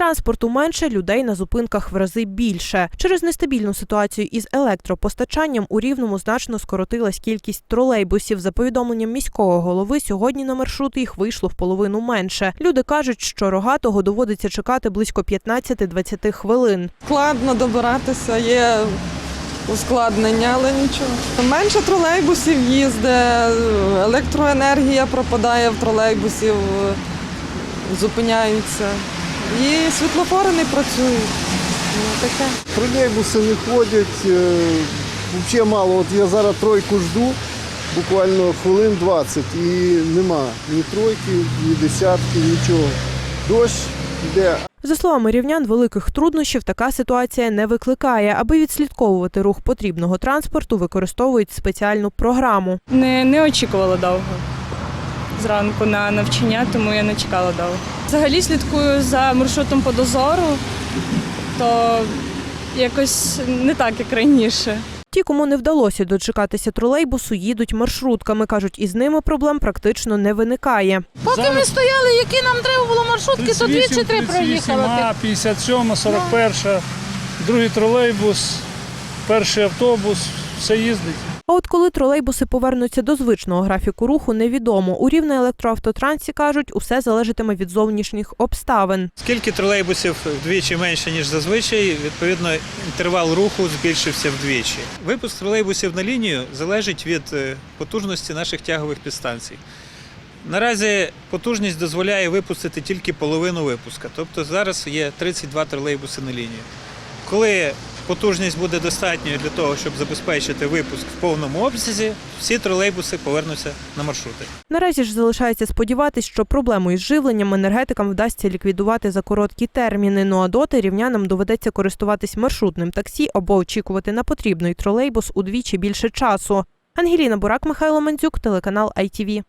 Транспорту менше, людей на зупинках в рази більше. Через нестабільну ситуацію із електропостачанням у рівному значно скоротилась кількість тролейбусів. За повідомленням міського голови, сьогодні на маршрут їх вийшло в половину менше. Люди кажуть, що рогатого доводиться чекати близько 15-20 хвилин. Складно добиратися, є ускладнення, але нічого. Менше тролейбусів їздить, електроенергія пропадає в тролейбусів, зупиняються. І світлофори не працюють. Ну, таке. Тролейбуси не ходять, е, взагалі мало. От я зараз тройку жду, буквально хвилин 20, і нема ні тройки, ні десятки, нічого. Дощ йде, За словами рівнян, великих труднощів така ситуація не викликає. Аби відслідковувати рух потрібного транспорту, використовують спеціальну програму. Не, не очікувала довго зранку на навчання, тому я не чекала довго. Взагалі слідкую за маршрутом по дозору, то якось не так, як раніше. Ті, кому не вдалося дочекатися тролейбусу, їдуть маршрутками. кажуть, із ними проблем практично не виникає. Поки ми стояли, які нам треба було маршрутки, то дві чи три проїхали. А, 57, 41, другий тролейбус, перший автобус, все їздить. А от коли тролейбуси повернуться до звичного графіку руху, невідомо. У рівне електроавтотрансі кажуть, усе залежатиме від зовнішніх обставин. Скільки тролейбусів вдвічі менше, ніж зазвичай, відповідно, інтервал руху збільшився вдвічі. Випуск тролейбусів на лінію залежить від е, потужності наших тягових підстанцій. Наразі потужність дозволяє випустити тільки половину випуска. Тобто зараз є 32 тролейбуси на лінію. Коли потужність буде достатньою для того, щоб забезпечити випуск в повному обсязі, всі тролейбуси повернуться на маршрути. Наразі ж залишається сподіватись, що проблему із живленням енергетикам вдасться ліквідувати за короткі терміни. Ну а доти рівнянам доведеться користуватись маршрутним таксі або очікувати на потрібний тролейбус удвічі більше часу. Ангеліна Бурак, Михайло Мандзюк, телеканал ITV.